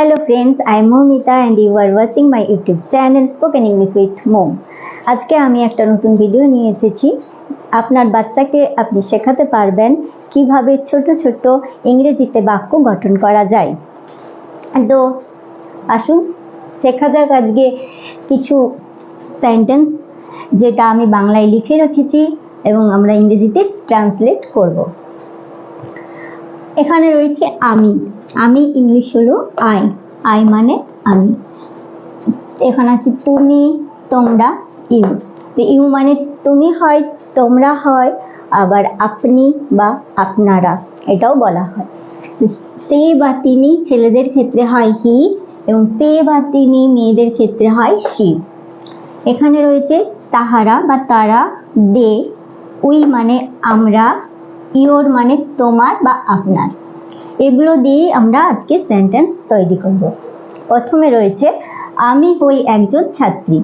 Hello friends, I am Momita and you are watching my YouTube channel Spoken English with Mom. আজকে আমি একটা নতুন video নিয়ে এসেছি। আপনার বাচ্চাকে আপনি শেখাতে পারবেন কীভাবে ছোট ছোট ইংরেজিতে বাক্য গঠন করা যায়। তো আসুন শেখা যাক আজকে কিছু সেন্টেন্স যেটা আমি বাংলায় লিখে রেখেছি এবং আমরা ইংরেজিতে ট্রান্সলেট করব। এখানে রয়েছে আমি। আমি ইংলিশ হলো আই। আই মানে আমি। এখানে আছে তুমি, তোমরা, ইউ। তো ইউ মানে তুমি হয়, তোমরা হয়, আবার আপনি বা আপনারা। এটাও বলা হয়। তো সে বা তিনি ছেলেদের ক্ষেত্রে হয় হি এবং সে বা তিনি মেয়েদের ক্ষেত্রে হয় সি এখানে রয়েছে তাহারা বা তারা, দে। উই মানে আমরা ইওর মানে তোমার বা আপনার। এগুলো দিয়ে আমরা আজকে সেন্টেন্স তৈরি করব। প্রথমে রয়েছে, আমি হই একজন ছাত্রী।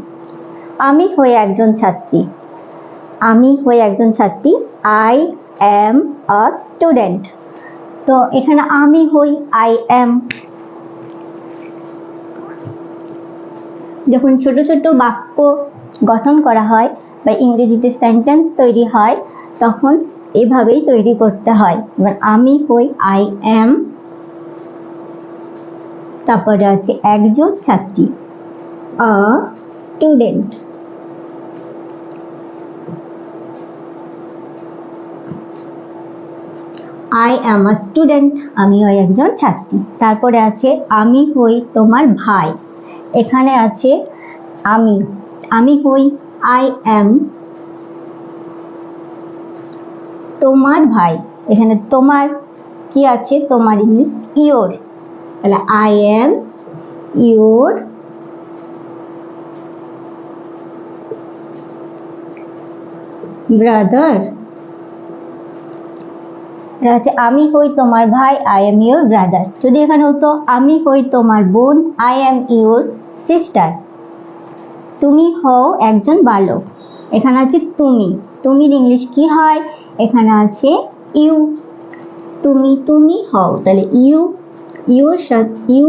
আমি হই একজন ছাত্রী। আমি হই একজন ছাত্রী। আই অ্যাম আ স্টুডেন্ট তো এখানে আমি হই আই অ্যাম যখন ছোট ছোট বাক্য গঠন করা হয় বা ইংরেজিতে সেন্টেন্স তৈরি হয়, তখন এভাবেই তৈরি করতে হয়। এবার আমি হই আই অ্যাম তারপরে আছে একজন ছাত্রী a student I am a student আমি হই একজন ছাত্রী। তারপরে আছে, আমি হই তোমার ভাই। এখানে আছে, আমি। আমি হই আই অ্যাম তোমার ভাই। এখানে তোমার কি আছে? তোমার ইংলিশ ইওর তাহলে আই এম ইওর ব্রাদার আছে, আমি হই তোমার ভাই আই এম ইওর ব্রাদার যদি এখানে হতো, আমি হই তোমার বোন আই এম ইওর সিস্টার তুমি হও একজন বালক। এখানে আছে তুমি। তুমির ইংলিশ কি হয়? এখানে আছে ইউ। তুমি তুমি হও। তাহলে ইউ ইউ এর সাথে, ইউ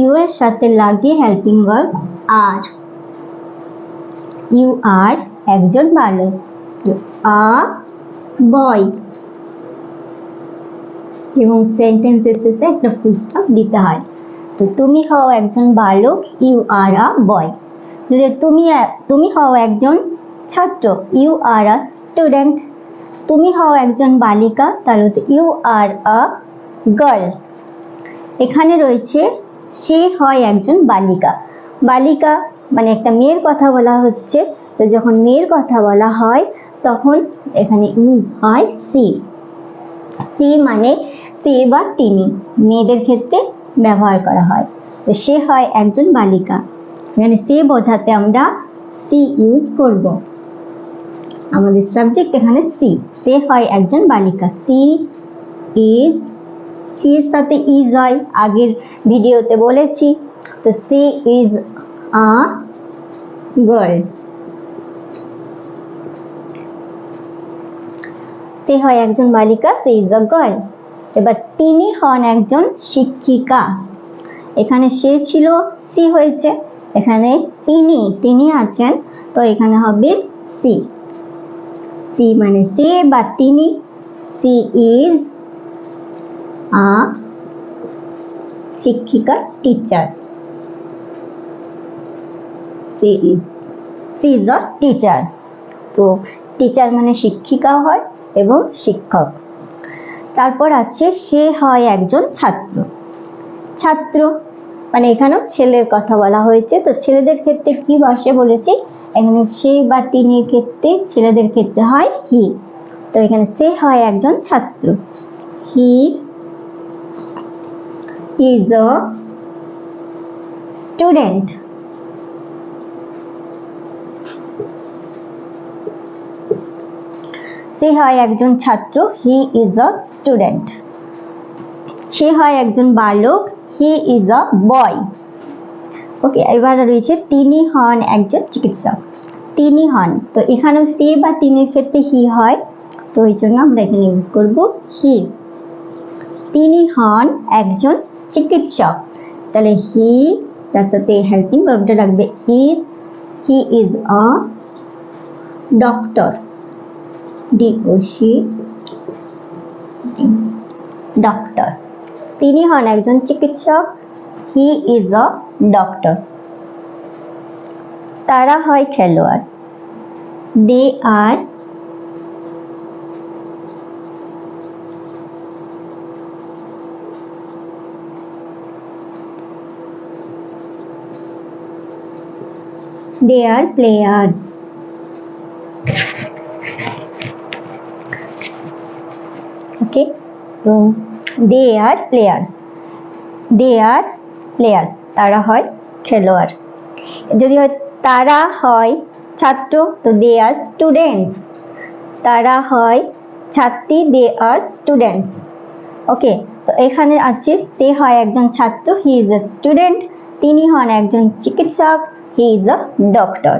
ইউ এর সাথে লাগে helping verb R you are একজন বালক। আ বয় এবং সেন্টেন্সের শেষে একটা ফুল স্টপ দিতে হয়। তো তুমি হও একজন বালক, ইউ আর আ বয় যদি তুমি তুমি হও একজন ছাত্র, ইউ আর আ স্টুডেন্ট তুমি হও একজন বালিকা তাহলে ইউ আর আ গার্ল। এখানে রয়েছে, সে হয় একজন বালিকা। বালিকা মানে একটা মেয়ের কথা বলা হচ্ছে। তো যখন মেয়ের কথা বলা হয়, তখন এখানে ইউজ হয় সি। সি মানে সে বা তিনি, মেয়েদের ক্ষেত্রে ব্যবহার করা হয়। তো সে হয় একজন বালিকা। এখানে সে বোঝাতে আমরা সি ইউজ করব। আমাদের সাবজেক্ট এখানে সি সে হয় একজন বালিকা. সি ইজ সি এর সাথে ইজ হয়, আগের ভিডিওতে বলেছি। তো সি ইজ আ গার্ল সে হয় একজন বালিকা সে ইজ আ গার্ল এবার তিনি হন একজন শিক্ষিকা। এখানে সে ছিল সি হয়েছে। এখানে তিনি তিনি আছেন। তো এখানে হবে সি সি মানে সে বা তিনি সি ইজ আ শিক্ষিকা teacher she is she teacher তো টিচার মানে শিক্ষিকা হয় এবং শিক্ষক। তারপর আছে সে হয় একজন ছাত্র। ছাত্র মানে এখানেও ছেলের কথা বলা হয়েছে। তো ছেলেদের ক্ষেত্রে কি বসে বলেছি? এখানে সে বা তিনি ক্ষেত্রে ছেলেদের ক্ষেত্রে হয় হি। তো এখানে সে হয় একজন ছাত্র। He is O student. সে হয় একজন ছাত্র, হি ইজ আ স্টুডেন্ট। সে হয় একজন বালক, হি ইজ অ বয়। ওকে এবার রয়েছে তিনি হন একজন চিকিৎসক। তিনি হন, তো এখানেও সে বা তিনির ক্ষেত্রে হি হয়, তো ওই জন্য আমরা এখানে ইউজ করব হি তিনি হন একজন চিকিৎসক, তাহলে হি তার সাথে হেল্পিং ভার্বটা রাখবে is he is a doctor D O C doctor তিনি হন একজন চিকিৎসক হি ইজ আ ডক্টর তারা হয় খেলোয়াড় they are they are players okay তো they are players they are players, তারা হয় খেলোয়াড়। যদি হয় তারা হয় ছাত্র, তো দে আর স্টুডেন্টস তারা হয় ছাত্রী দে আর স্টুডেন্টস ওকে তো এখানে আছে সে হয় একজন ছাত্র হি ইজ এ স্টুডেন্ট তিনি হন একজন চিকিৎসক হি ইজ আ ডক্টর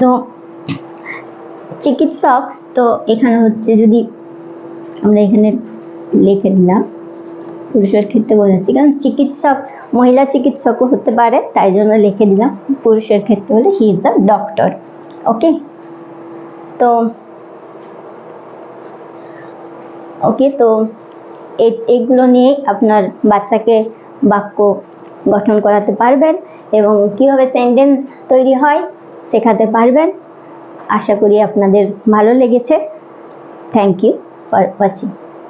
তো চিকিৎসক, তো এখানে হচ্ছে যদি আমরা এখানে লিখে দিলাম পুরুষের ক্ষেত্রে বোঝাচ্ছি কারণ চিকিৎসক, মহিলা চিকিৎসকও হতে পারে, তাই জন্য লিখে দিলাম, পুরুষের ক্ষেত্রে হলে he is the doctor okay তো ওকে তো, এ- এগুলো নিয়ে আপনার বাচ্চাকে বাক্য গঠন করাতে পারবেন এবং কীভাবে সেন্টেন্স তৈরি হয় শেখাতে পারবেন, আশা করি আপনাদের ভালো লেগেছে। Thank you for watching